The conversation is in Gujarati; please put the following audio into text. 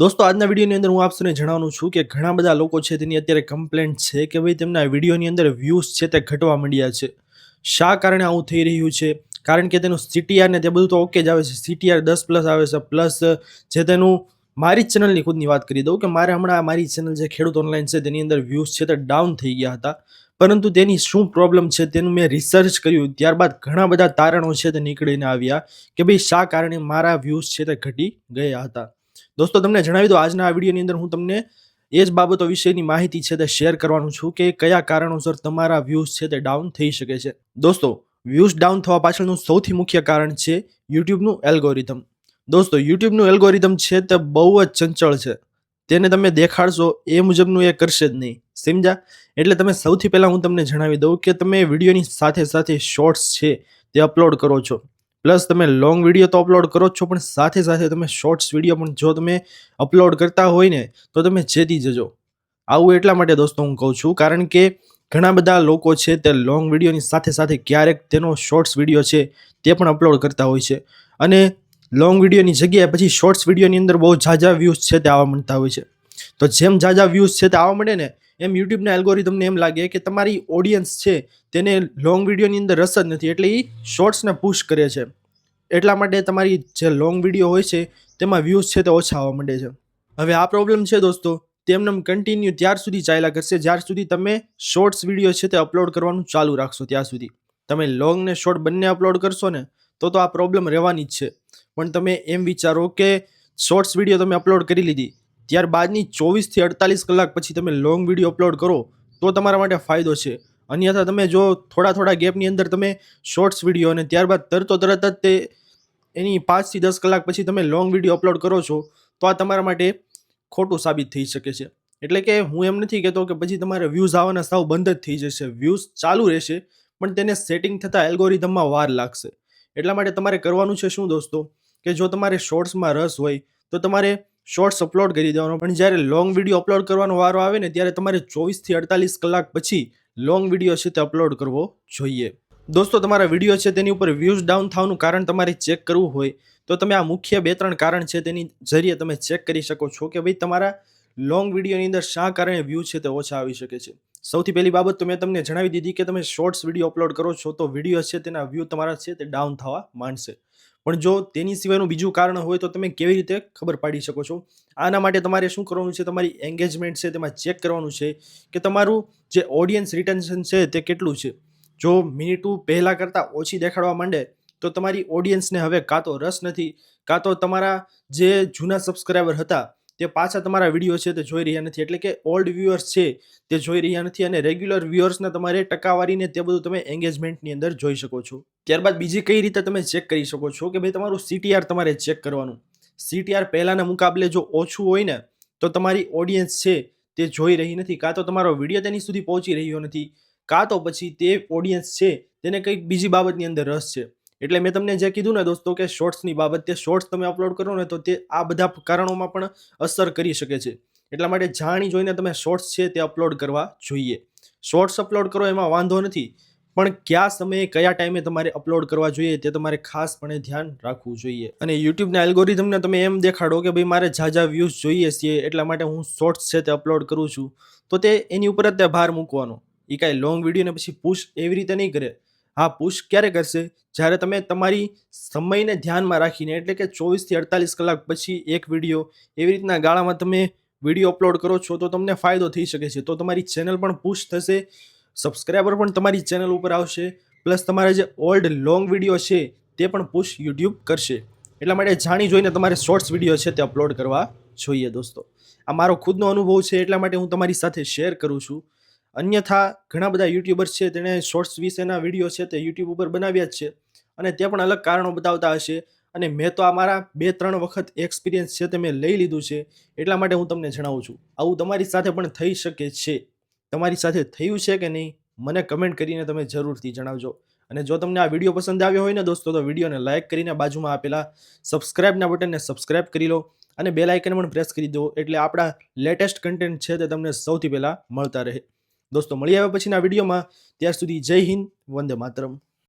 દોસ્તો, આજના વિડીયોની અંદર હું આપને જણાવવાનું છું કે ઘણા બધા લોકો છે તેની અત્યારે કમ્પ્લેન્ટ છે કે ભાઈ તેમના વિડીયોની અંદર વ્યૂઝ છે તે ઘટવા માંડ્યા છે. શા કારણે આવું થઈ રહ્યું છે? કારણ કે તેનું સીટીઆર ને તે બધું તો ઓકે જ આવે છે. સીટીઆર દસ પ્લસ આવે છે. પ્લસ જે તેનું મારી જ ચેનલની ખુદની વાત કરી દઉં કે મારે હમણાં મારી ચેનલ જે ખેડૂત ઓનલાઈન છે તેની અંદર વ્યૂઝ છે તે ડાઉન થઈ ગયા હતા. પરંતુ તેની શું પ્રોબ્લેમ છે તેનું મેં રિસર્ચ કર્યું. ત્યારબાદ ઘણા બધા તારણો છે તે નીકળીને આવ્યા કે ભાઈ શા કારણે મારા વ્યૂઝ છે તે ઘટી ગયા હતા. દોસ્તો, તમને જણાવી દો, આજના આ વિડીયોની અંદર હું તમને એ જ બાબતો વિશેની માહિતી છે તે શેર કરવાનું છું કે કયા કારણોસર તમારા વ્યૂઝ છે તે ડાઉન થઈ શકે છે. દોસ્તો વ્યૂઝ ડાઉન થવા પાછળનું સૌથી મુખ્ય કારણ છે યુટ્યુબનું એલ્ગોરિધમ દોસ્તો, યુટ્યુબનું એલ્ગોરિધમ છે તે બહુ જ ચંચળ છે. તેને તમે દેખાડશો એ મુજબનું એ કરશે જ નહીં. સમજા એટલે તમે સૌથી પહેલાં હું તમને જણાવી દઉં કે તમે વિડીયોની સાથે સાથે શોર્ટ્સ છે તે અપલોડ કરો છો. પ્લસ તમે લોંગ વીડિયો તો અપલોડ કરો છો, પણ સાથે સાથે તમે શોર્ટ્સ વીડિયો પણ જો તમે અપલોડ કરતા હોય ને, તો તમે જેતી જજો. આવું એટલા માટે દોસ્તો હું કહું છું, કારણ કે ઘણા બધા લોકો છે તે લોંગ વિડીયોની સાથે સાથે ક્યારેક તેનો શોર્ટ્સ વીડિયો છે તે પણ અપલોડ કરતા હોય છે. અને લોંગ વિડીયોની જગ્યાએ પછી શોર્ટ્સ વિડીયોની અંદર બહુ ઝાઝા વ્યૂઝ છે તે આવવા મળતા હોય છે. તો જેમ ઝાઝા વ્યૂઝ છે તે આવવા મળે ને, એમ યુટ્યુબના એલ્ગોરિધમને એમ લાગે કે તમારી ઓડિયન્સ છે તેને લોંગ વિડીયોની અંદર રસ જ નથી, એટલે એ શોર્ટ્સને પુશ કરે છે. એટલા માટે તમારી જે લોંગ વીડિયો હોય છે, તેમાં વ્યૂઝ છે તે ઓછા આવવા માંડે છે. હવે આ પ્રોબ્લેમ છે દોસ્તો તેમને કન્ટિન્યુ ત્યાર સુધી ચાલ્યા કરશે. જ્યાર સુધી તમે શોર્ટ્સ વીડિયો છે તે અપલોડ કરવાનું ચાલુ રાખશો ત્યાં સુધી. તમે લોંગ ને શોર્ટ બંને અપલોડ કરશો ને, તો તો આ પ્રોબ્લેમ રહેવાની જ છે. પણ તમે એમ વિચારો કે શોર્ટ્સ વીડિયો તમે અપલોડ કરી લીધી ત્યારબાદની ચોવીસથી અડતાલીસ કલાક પછી તમે લોંગ વીડિયો અપલોડ કરો, તો તમારા માટે ફાયદો છે. અન્યથા તમે જો થોડા થોડા ગેપની અંદર તમે શોર્ટ્સ વીડિયો અને ત્યારબાદ તરતો તરત જ તે એની પાંચથી દસ કલાક પછી તમે લોંગ વીડિયો અપલોડ કરો છો, તો આ તમારા માટે ખોટું સાબિત થઈ શકે છે. એટલે કે હું એમ નથી કહેતો કે પછી તમારે વ્યૂઝ આવવાના સાવ બંધ જ થઈ જશે. વ્યૂઝ ચાલુ રહેશે, પણ તેને સેટિંગ થતાં એલ્ગોરિધમમાં વાર લાગશે. એટલા માટે તમારે કરવાનું છે શું દોસ્તો? કે જો તમારે શોર્ટ્સમાં રસ હોય, તો તમારે શોર્ટ્સ અપલોડ કરી દેવાનો. પણ જ્યારે લોંગ વીડિયો અપલોડ કરવાનો વારો આવે ને, ત્યારે તમારે ચોવીસથી અડતાલીસ કલાક પછી લોંગ વીડિયો છે તે અપલોડ કરવો જોઈએ. દોસ્તો, તમારા વીડિયો છે તેની ઉપર વ્યૂઝ ડાઉન થવાનું કારણ તમારે ચેક કરવું હોય, તો તમે આ મુખ્ય બે ત્રણ કારણ છે તેની જરીએ તમે ચેક કરી શકો છો કે ભાઈ તમારા લોંગ વિડીયોની અંદર શા કારણે વ્યૂ છે તે ઓછા આવી શકે છે. સૌથી પહેલી બાબત તો મેં તમને જણાવી દીધી કે તમે શોર્ટ્સ વીડિયો અપલોડ કરો છો તો વીડિયો છે તેના વ્યૂ તમારા છે તે ડાઉન થવા માંડશે. પણ જો તેની સિવાયનું બીજું કારણ હોય તો તમે કેવી રીતે ખબર પાડી શકો છો? આના માટે તમારે શું કરવાનું છે? તમારી એન્ગેજમેન્ટ છે, તેમાં ચેક કરવાનું છે કે તમારું જે ઓડિયન્સ રિટેન્શન છે તે કેટલું છે? જો મિનિટું પહેલાં કરતાં ઓછી દેખાડવા માંડે તો તમારી ઓડિયન્સને હવે કાં તો રસ નથી, કાં તો તમારા જે જૂના સબસ્ક્રાઈબર હતા તે પાછા તમારા વીડિયો છે તે જોઈ રહ્યા નથી. એટલે કે ઓલ્ડ વ્યુઅર્સ છે તે જોઈ રહ્યા નથી અને રેગ્યુલર વ્યુઅર્સને તમારે ટકાવારીને તે બધું તમે એન્ગેજમેન્ટની અંદર જોઈ શકો છો. ત્યારબાદ બીજી કઈ રીતે તમે ચેક કરી શકો છો કે ભાઈ તમારું સીટીઆર તમારે ચેક કરવાનું. સીટીઆર પહેલાંના મુકાબલે જો ઓછું હોય ને, તો તમારી ઓડિયન્સ છે તે જોઈ રહી નથી. કાં તો તમારો વીડિયો તેની સુધી પહોંચી રહ્યો નથી. કાં તો પછી તે ઓડિયન્સ છે તેને કંઈક બીજી બાબતની અંદર રસ છે. એટલે મેં તમને જે કીધું ને દોસ્તો કે શોર્ટ્સની બાબતે શોર્ટ્સ તમે અપલોડ કરો ને તો તે આ બધા કારણોમાં પણ અસર કરી શકે છે. એટલા માટે જાણી જોઈને તમે શોર્ટ્સ છે તે અપલોડ કરવા જોઈએ. શોર્ટ્સ અપલોડ કરો એમાં વાંધો નથી, પણ કયા સમયે કયા ટાઈમે તમારે અપલોડ કરવા જોઈએ તે તમારે ખાસપણે ધ્યાન રાખવું જોઈએ. અને યુટ્યુબના એલ્ગોરિધમને તમે એમ દેખાડો કે ભાઈ મારે ઝાઝા વ્યૂઝ જોઈએ છીએ એટલા માટે હું શોર્ટ્સ છે તે અપલોડ કરું છું, તો તે એની ઉપર જ તે ભાર મૂકવાનો. એ કાંઈ લોંગ વિડીયોને પછી પુશ એવી રીતે નહીં કરે. હા, પુશ ક્યારે કરશે? જ્યારે તમે તમારી સમયને ધ્યાનમાં રાખીને, એટલે કે ચોવીસથી અડતાલીસ કલાક પછી એક વીડિયો એવી રીતના ગાળામાં તમે વીડિયો અપલોડ કરો છો, તો તમને ફાયદો થઈ શકે છે. તો તમારી ચેનલ પણ પુશ થશે સબસ્ક્રાઈબર પણ તમારી ચેનલ ઉપર આવશે, પ્લસ તમારા જે ઓલ્ડ લોંગ વીડિયો છે, તે પણ પુશ યુટ્યુબ કરશે. એટલા માટે જાણી જોઈને તમારે શોર્ટ્સ વીડિયો છે તે અપલોડ કરવા જોઈએ, દોસ્તો. આ મારો ખુદનો અનુભવ છે, એટલા માટે હું તમારી સાથે શેર કરું છું. અન્યથા ઘણા બધા યુટ્યુબર્સ છે, તેણે શોર્ટ્સ વિશેના વીડિયો છે તે યુટ્યુબ ઉપર બનાવ્યા જ છે અને તે પણ અલગ કારણો બતાવતા હશે અને મેં તો આ મારા બે ત્રણ વખત એક્સપિરિયન્સ છે તે મેં લઈ લીધું છે એટલા માટે હું તમને જણાવું છું. આવું તમારી સાથે પણ થઈ શકે છે. તમારી સાથે થયું છે કે નહીં, મને કમેન્ટ કરીને તમે જરૂરથી જણાવજો. અને જો તમને આ વીડિયો પસંદ આવ્યો હોય ને દોસ્તો, તો વિડીયોને લાઇક કરીને બાજુમાં આપેલા સબસ્ક્રાઇબના બટનને સબસ્ક્રાઇબ કરી લો અને બે લાઇકન પણ પ્રેસ કરી દો એટલે આપણા લેટેસ્ટ કન્ટેન્ટ છે તે તમને સૌથી પહેલાં મળતા રહે. દોસ્તો મળી આવ્યા પછીના વિડીયોમાં. ત્યાર સુધી જય હિન્દ વંદે માતરમ.